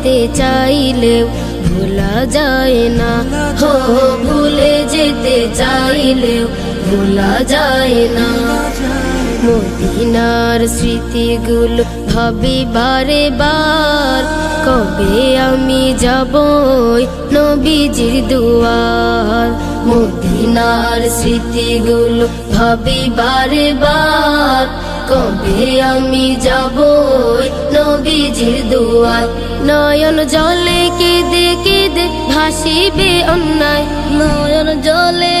যেতে চাইলেও ভোলা যায় না। হো ভুলে যেতে চাইলেও ভোলা যায় না। মদিনার স্মৃতিগুলো ভাবি বারে বার। কবে আমি যাব নবীজির দুয়ার? মদিনার স্মৃতিগুলো ভাবি বারে। বার কবে আমি যাব নবীজির দুয়ার নয়ন জলে কেঁদে কেঁদে ভাসিবে অন্যায়। নয়ন জলে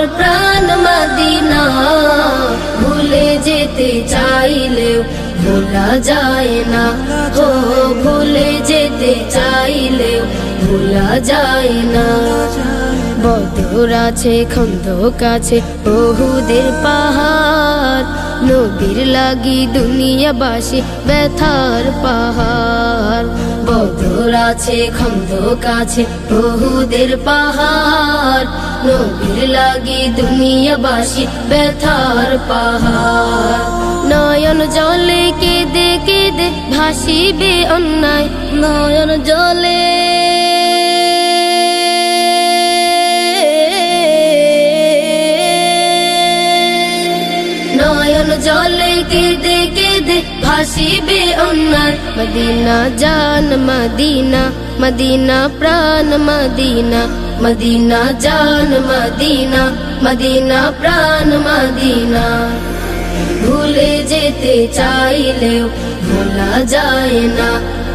আমার প্রাণ মদিনা। ভুলে যেতে চাইলেও ভোলা যায় না। ও, ভুলে যেতে চাইলেও ভোলা যায় না। বদর আছে, খন্দক আছে, বহুদের পাহাড়। নবীর লাগি দুনিয়াবাসী ব্যথার পাহাড়। বদর আছে, খন্দক আছে, বহুদের পাহাড়। নবীর লাগি দুনিয়াবাসী ব্যথার পাহাড়। নয়ন জলে কেঁদে কেঁদে ভাসিবে অন্যায়, নয়ন জলে জলে কেঁদে কেঁদে ভাসিবে অন্যার মদিনা, জান মদিনা মদিনা প্রাণ মদিনা মদিনা, জান মদিনা মদিনা প্রাণ মদিনা। ভুলে যেতে চাইলেও ভোলা যায় না।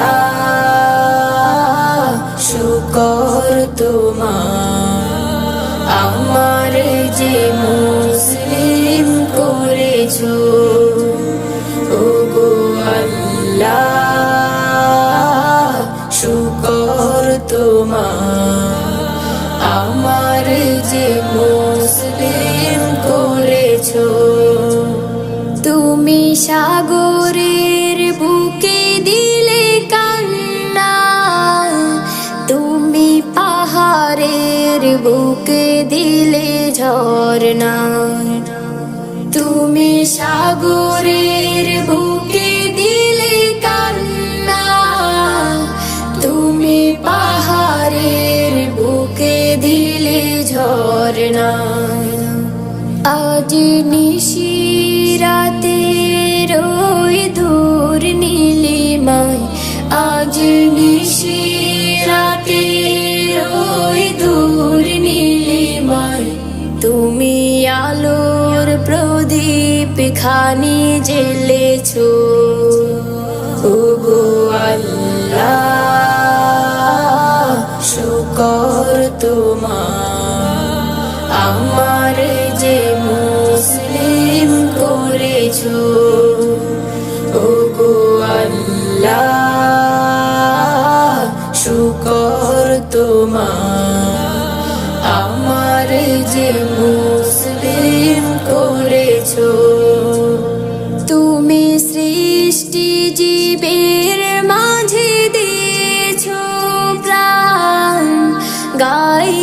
আল্লাহ শুকর তোমার। নাই খানি জেলেছ? ওগো আল্লাহ শুকর তোমার। আমার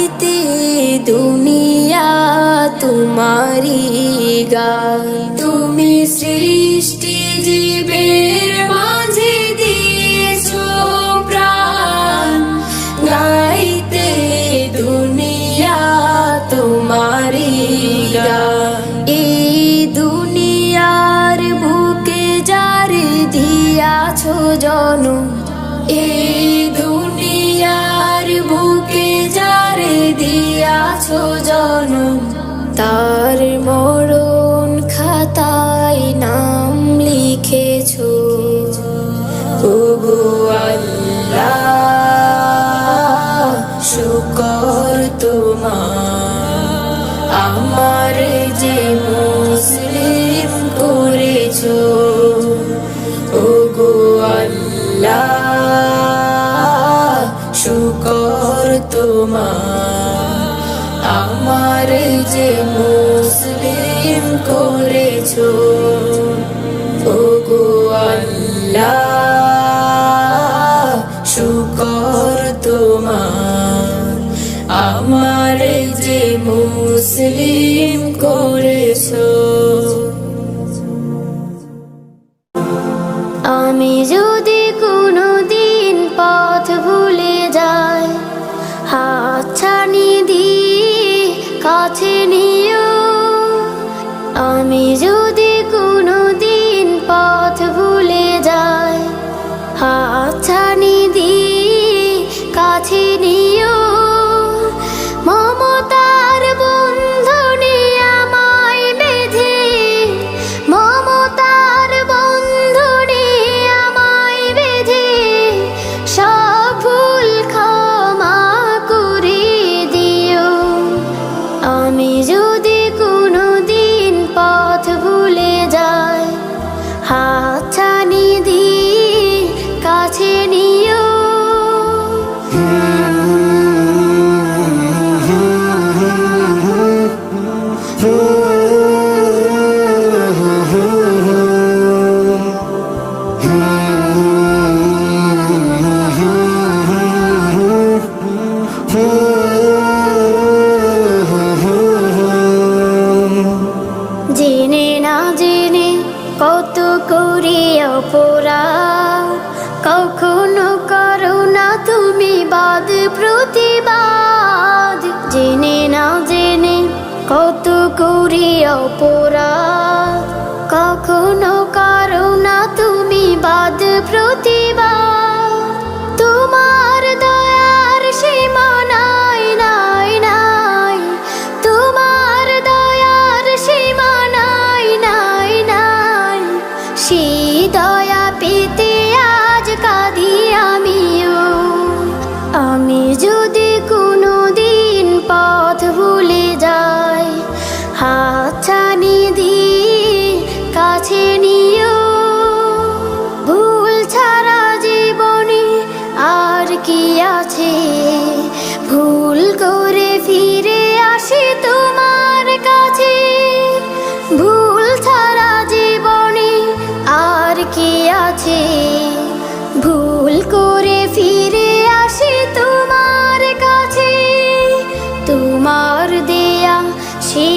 গাইতে দুনিয়া তোমারি গান। তুমি সৃষ্টি জীবের মাঝে দিয়েছ প্রাণ। গাইতে দুনিয়া তোমারি গান। এই দুনিয়ার বুকে যার দিয়াছো জনম এই দিয়াছো জনম তার মরণ খাতায় নাম লিখেছো। ওগো আল্লাহ শুকর তোমার আমার যে করেছ ওগো কখনো করো না তুমি বাদ প্রতিবাদ। জেনে না জেনে কত করি অপরাধ। কখনো করো না তুমি বাদ প্রতিবাদ। তোমার দয়ার সীমা নাই নাই। নাই তোমার দয়ার সীমা নাই নাই। নাই সেই দয়া পেতে আজ কাঁদি কাছে। ভুল করে ফিরে আসি তোমার কাছে। তোমার দেয়া সে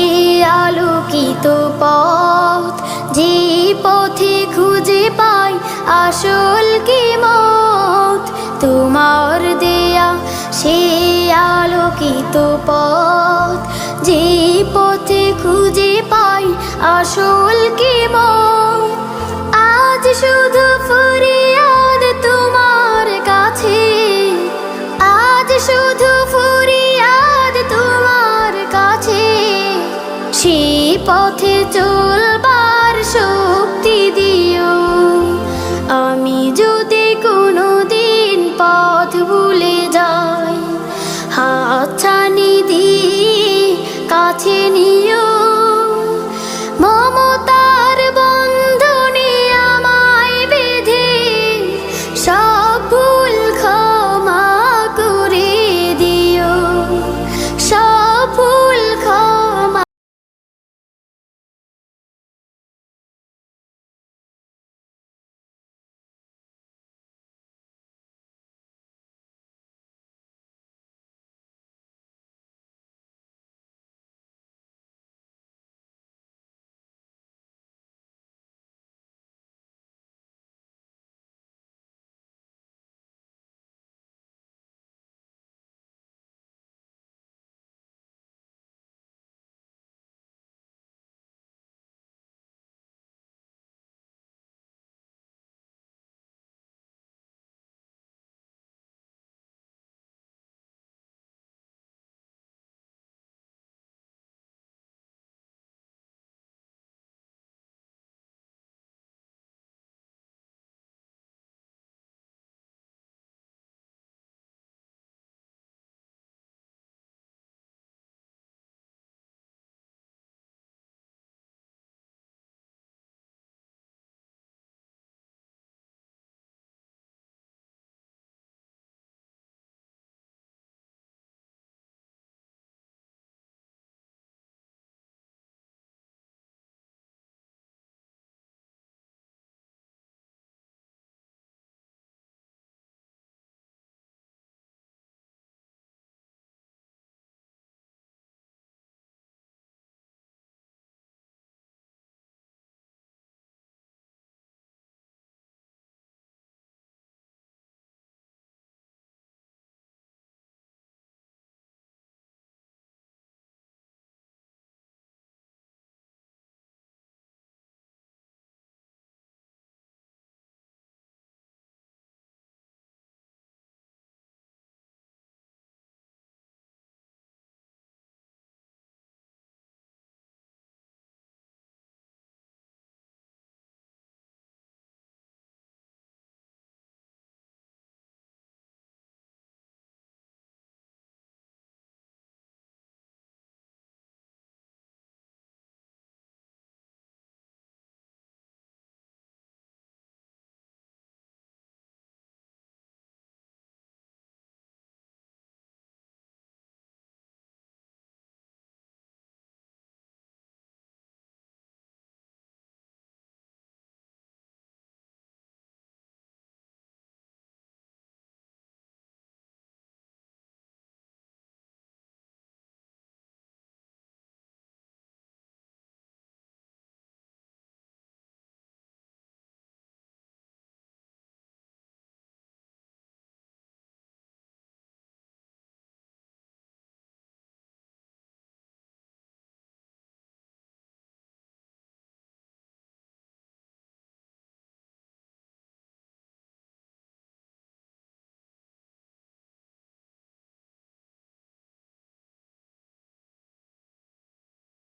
আলোকিত পথ। যে পথে খুঁজে পাই আসল কি মত? তোমার দেয়া সে আলোকিত পথ। যে পথে খুঁজে পাই আসল কি মত? আজ শুধু পথে চল